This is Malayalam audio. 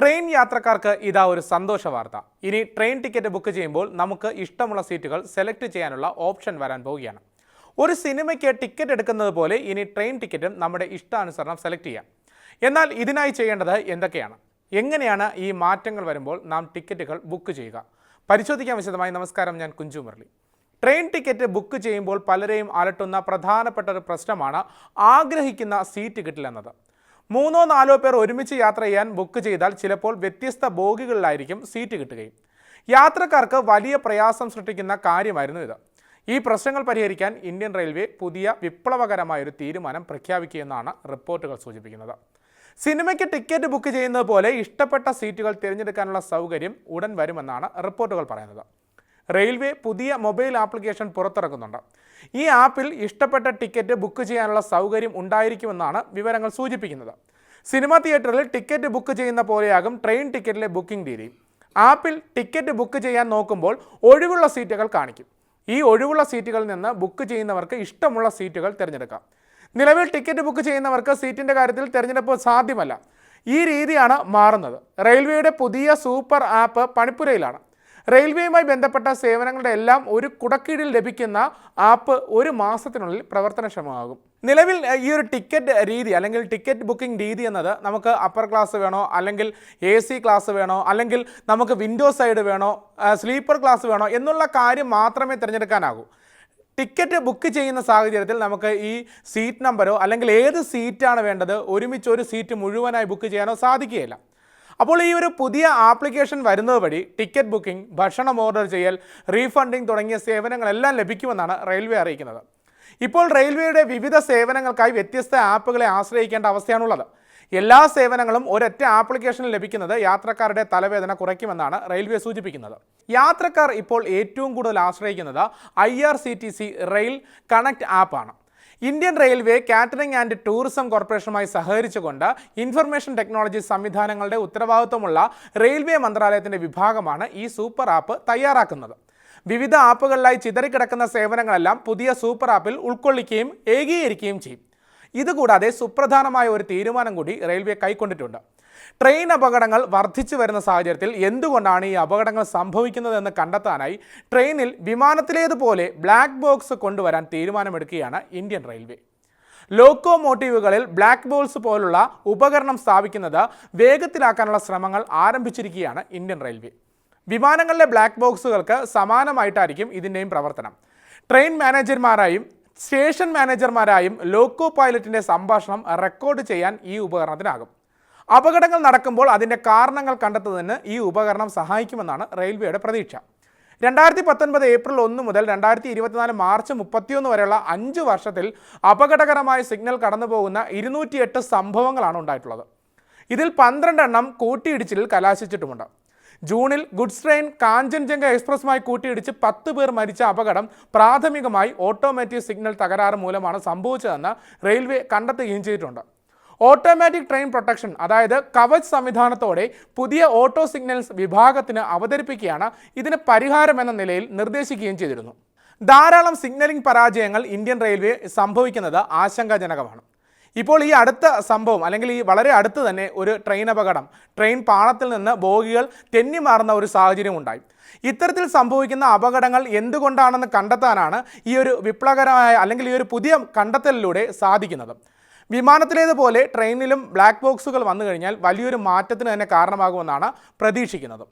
ട്രെയിൻ യാത്രക്കാർക്ക് ഇതാ ഒരു സന്തോഷ വാർത്ത. ഇനി ട്രെയിൻ ടിക്കറ്റ് ബുക്ക് ചെയ്യുമ്പോൾ നമുക്ക് ഇഷ്ടമുള്ള സീറ്റുകൾ സെലക്ട് ചെയ്യാനുള്ള ഓപ്ഷൻ വരാൻ പോവുകയാണ്. ഒരു സിനിമയ്ക്ക് ടിക്കറ്റ് എടുക്കുന്നത് പോലെ ഇനി ട്രെയിൻ ടിക്കറ്റും നമ്മുടെ ഇഷ്ടാനുസരണം സെലക്ട് ചെയ്യാം. എന്നാൽ ഇതിനായി ചെയ്യേണ്ടത് എന്തൊക്കെയാണ്? എങ്ങനെയാണ് ഈ മാറ്റങ്ങൾ വരുമ്പോൾ നാം ടിക്കറ്റുകൾ ബുക്ക് ചെയ്യുക? പരിശോധിക്കാൻ വിശദമായി നമസ്കാരം ഞാൻ Kunju Murali. Train ticket book ചെയ്യുമ്പോൾ പലരെയും അലട്ടുന്ന പ്രധാനപ്പെട്ട ഒരു പ്രശ്നമാണ് ആഗ്രഹിക്കുന്ന സീറ്റ് കിട്ടില്ലെന്നത്. മൂന്നോ നാലോ പേർ ഒരുമിച്ച് യാത്ര ചെയ്യാൻ ബുക്ക് ചെയ്താൽ ചിലപ്പോൾ വ്യത്യസ്ത ബോഗികളിലായിരിക്കും സീറ്റ് കിട്ടുകയും. യാത്രക്കാർക്ക് വലിയ പ്രയാസം സൃഷ്ടിക്കുന്ന കാര്യമായിരുന്നു ഇത്. ഈ പ്രശ്നങ്ങൾ പരിഹരിക്കാൻ ഇന്ത്യൻ റെയിൽവേ പുതിയ വിപ്ലവകരമായ ഒരു തീരുമാനം പ്രഖ്യാപിക്കുമെന്നാണ് റിപ്പോർട്ടുകൾ സൂചിപ്പിക്കുന്നത്. സിനിമയ്ക്ക് ടിക്കറ്റ് ബുക്ക് ചെയ്യുന്നത് പോലെ ഇഷ്ടപ്പെട്ട സീറ്റുകൾ തിരഞ്ഞെടുക്കാനുള്ള സൗകര്യം ഉടൻ വരുമെന്നാണ് റിപ്പോർട്ടുകൾ പറയുന്നത്. റെയിൽവേ പുതിയ മൊബൈൽ ആപ്ലിക്കേഷൻ പുറത്തിറക്കുന്നുണ്ട്. ഈ ആപ്പിൽ ഇഷ്ടപ്പെട്ട ടിക്കറ്റ് ബുക്ക് ചെയ്യാനുള്ള സൗകര്യം ഉണ്ടായിരിക്കുമെന്നാണ് വിവരങ്ങൾ സൂചിപ്പിക്കുന്നത്. സിനിമാ തിയേറ്ററിൽ ടിക്കറ്റ് ബുക്ക് ചെയ്യുന്ന പോലെയാകും ട്രെയിൻ ടിക്കറ്റിലെ ബുക്കിംഗ് രീതി. ആപ്പിൽ ടിക്കറ്റ് ബുക്ക് ചെയ്യാൻ നോക്കുമ്പോൾ ഒഴിവുള്ള സീറ്റുകൾ കാണിക്കും. ഈ ഒഴിവുള്ള സീറ്റുകളിൽ നിന്ന് ബുക്ക് ചെയ്യുന്നവർക്ക് ഇഷ്ടമുള്ള സീറ്റുകൾ തിരഞ്ഞെടുക്കാം. നിലവിൽ ടിക്കറ്റ് ബുക്ക് ചെയ്യുന്നവർക്ക് സീറ്റിന്റെ കാര്യത്തിൽ തിരഞ്ഞെടുപ്പ് സാധ്യമല്ല. ഈ രീതിയാണ് മാറുന്നത്. റെയിൽവേയുടെ പുതിയ സൂപ്പർ ആപ്പ് പണിപ്പുരയിലാണ്. റെയിൽവേയുമായി ബന്ധപ്പെട്ട സേവനങ്ങളുടെ എല്ലാം ഒരു കുടക്കീഴിൽ ലഭിക്കുന്ന ആപ്പ് ഒരു മാസത്തിനുള്ളിൽ പ്രവർത്തനക്ഷമമാകും. നിലവിൽ ഈ ഒരു ടിക്കറ്റ് രീതി അല്ലെങ്കിൽ ടിക്കറ്റ് ബുക്കിംഗ് രീതി എന്നത് നമുക്ക് അപ്പർ ക്ലാസ് വേണോ? അല്ലെങ്കിൽ എ സി ക്ലാസ് വേണോ? അല്ലെങ്കിൽ നമുക്ക് വിൻഡോ സൈഡ് വേണോ? സ്ലീപ്പർ ക്ലാസ് വേണോ? എന്നുള്ള കാര്യം മാത്രമേ തിരഞ്ഞെടുക്കാനാകൂ. ടിക്കറ്റ് ബുക്ക് ചെയ്യുന്ന സാഹചര്യത്തിൽ നമുക്ക് ഈ സീറ്റ് നമ്പറോ അല്ലെങ്കിൽ ഏത് സീറ്റാണ് വേണ്ടത് ഒരുമിച്ച് ഒരു സീറ്റ് മുഴുവനായി ബുക്ക് ചെയ്യാനോ സാധിക്കുകയില്ല. അപ്പോൾ ഈ ഒരു പുതിയ ആപ്ലിക്കേഷൻ വരുന്നത് വഴി ടിക്കറ്റ് ബുക്കിംഗ് ഭക്ഷണം ഓർഡർ ചെയ്യൽ റീഫണ്ടിംഗ് തുടങ്ങിയ സേവനങ്ങളെല്ലാം ലഭിക്കുമെന്നാണ് റെയിൽവേ അറിയിക്കുന്നത്. ഇപ്പോൾ റെയിൽവേയുടെ വിവിധ സേവനങ്ങൾക്കായി വ്യത്യസ്ത ആപ്പുകളെ ആശ്രയിക്കേണ്ട അവസ്ഥയാണുള്ളത്. എല്ലാ സേവനങ്ങളും ഒരൊറ്റ ആപ്ലിക്കേഷനിൽ ലഭിക്കുന്നത് യാത്രക്കാരുടെ തലവേദന കുറയ്ക്കുമെന്നാണ് റെയിൽവേ സൂചിപ്പിക്കുന്നത്. യാത്രക്കാർ ഇപ്പോൾ ഏറ്റവും കൂടുതൽ ആശ്രയിക്കുന്നത് ഐ റെയിൽ കണക്ട് ആപ്പാണ്. Indian railway catering and tourism കോർപ്പറേഷനുമായി സഹകരിച്ചുകൊണ്ട് ഇൻഫർമേഷൻ ടെക്നോളജി സംവിധാനങ്ങളുടെ ഉത്തരവാദിത്വമുള്ള റെയിൽവേ മന്ത്രാലയത്തിന്റെ വിഭാഗമാണ് ഈ സൂപ്പർ ആപ്പ് തയ്യാറാക്കുന്നത്. വിവിധ ആപ്പുകളിലായി ചിതറിക്കിടക്കുന്ന സേവനങ്ങളെല്ലാം പുതിയ സൂപ്പർ ആപ്പിൽ ഉൾക്കൊള്ളിക്കുകയും ഏകീകരിക്കുകയും ചെയ്യും. ഇതുകൂടാതെ സുപ്രധാനമായ ഒരു തീരുമാനം കൂടി റെയിൽവേ കൈക്കൊണ്ടിട്ടുണ്ട്. ട്രെയിൻ അപകടങ്ങൾ വർദ്ധിച്ചു വരുന്ന സാഹചര്യത്തിൽ എന്തുകൊണ്ടാണ് ഈ അപകടങ്ങൾ സംഭവിക്കുന്നതെന്ന് കണ്ടെത്താനായി ട്രെയിനിൽ വിമാനത്തിലേതുപോലെ ബ്ലാക്ക് ബോക്സ് കൊണ്ടുവരാൻ തീരുമാനമെടുക്കുകയാണ് ഇന്ത്യൻ റെയിൽവേ. ലോക്കോമോട്ടീവുകളിൽ ബ്ലാക്ക് ബോൾസ് പോലുള്ള ഉപകരണം സ്ഥാപിക്കുന്നത് വേഗത്തിലാക്കാനുള്ള ശ്രമങ്ങൾ ആരംഭിച്ചിരിക്കുകയാണ് ഇന്ത്യൻ റെയിൽവേ. വിമാനങ്ങളിലെ ബ്ലാക്ക് ബോക്സുകൾക്ക് സമാനമായിട്ടായിരിക്കും ഇതിന്റെയും പ്രവർത്തനം. ട്രെയിൻ മാനേജർമാരായും സ്റ്റേഷൻ മാനേജർമാരായും ലോക്കോ പൈലറ്റിന്റെ സംഭാഷണം റെക്കോർഡ് ചെയ്യാൻ ഈ ഉപകരണത്തിനാകും. അപകടങ്ങൾ നടക്കുമ്പോൾ അതിന്റെ കാരണങ്ങൾ കണ്ടെത്തുന്നതിന് ഈ ഉപകരണം സഹായിക്കുമെന്നാണ് റെയിൽവേയുടെ പ്രതീക്ഷ. രണ്ടായിരത്തി പത്തൊൻപത് ഏപ്രിൽ ഒന്ന് മുതൽ രണ്ടായിരത്തി ഇരുപത്തിനാല് മാർച്ച് മുപ്പത്തിയൊന്ന് വരെയുള്ള അഞ്ച് വർഷത്തിൽ അപകടകരമായ സിഗ്നൽ കടന്നുപോകുന്ന ഇരുന്നൂറ്റിയെട്ട് സംഭവങ്ങളാണ് ഉണ്ടായിട്ടുള്ളത്. ഇതിൽ പന്ത്രണ്ടെണ്ണം കൂട്ടിയിടിച്ചിൽ കലാശിച്ചിട്ടുമുണ്ട്. ജൂണിൽ ഗുഡ്സ് ട്രെയിൻ കാഞ്ചൻജംഗ എക്സ്പ്രസുമായി കൂട്ടിയിടിച്ച് പത്ത് പേർ മരിച്ച അപകടം പ്രാഥമികമായി ഓട്ടോമാറ്റിക് സിഗ്നൽ തകരാറ് മൂലമാണ് സംഭവിച്ചതെന്ന് റെയിൽവേ കണ്ടെത്തുകയും ചെയ്തിട്ടുണ്ട്. ഓട്ടോമാറ്റിക് ട്രെയിൻ പ്രൊട്ടക്ഷൻ അതായത് കവച് സംവിധാനത്തോടെ പുതിയ ഓട്ടോ സിഗ്നൽസ് വിഭാഗത്തിന് അവതരിപ്പിക്കുകയാണ് ഇതിന് പരിഹാരമെന്ന നിലയിൽ നിർദ്ദേശിക്കുകയും ചെയ്തിരുന്നു. ധാരാളം സിഗ്നലിംഗ് പരാജയങ്ങൾ ഇന്ത്യൻ റെയിൽവേ സംഭവിക്കുന്നത് ആശങ്കാജനകമാണ്. ഇപ്പോൾ ഈ അടുത്ത സംഭവം അല്ലെങ്കിൽ ഈ വളരെ അടുത്ത് തന്നെ ഒരു ട്രെയിൻ അപകടം ട്രെയിൻ പാളത്തിൽ നിന്ന് ബോഗികൾ തെന്നിമാറുന്ന ഒരു സാഹചര്യം ഉണ്ടായി. ഇത്തരത്തിൽ സംഭവിക്കുന്ന അപകടങ്ങൾ എന്തുകൊണ്ടാണെന്ന് കണ്ടെത്താനാണ് ഈ ഒരു വിപ്ലവകരമായ അല്ലെങ്കിൽ ഈ ഒരു പുതിയ കണ്ടെത്തലിലൂടെ സാധിക്കുന്നത്. വിമാനത്തിലേതുപോലെ ട്രെയിനിലും ബ്ലാക്ക് ബോക്സുകൾ വന്നു കഴിഞ്ഞാൽ വലിയൊരു മാറ്റത്തിന് തന്നെ കാരണമാകുമെന്നാണ് പ്രതീക്ഷിക്കുന്നത്.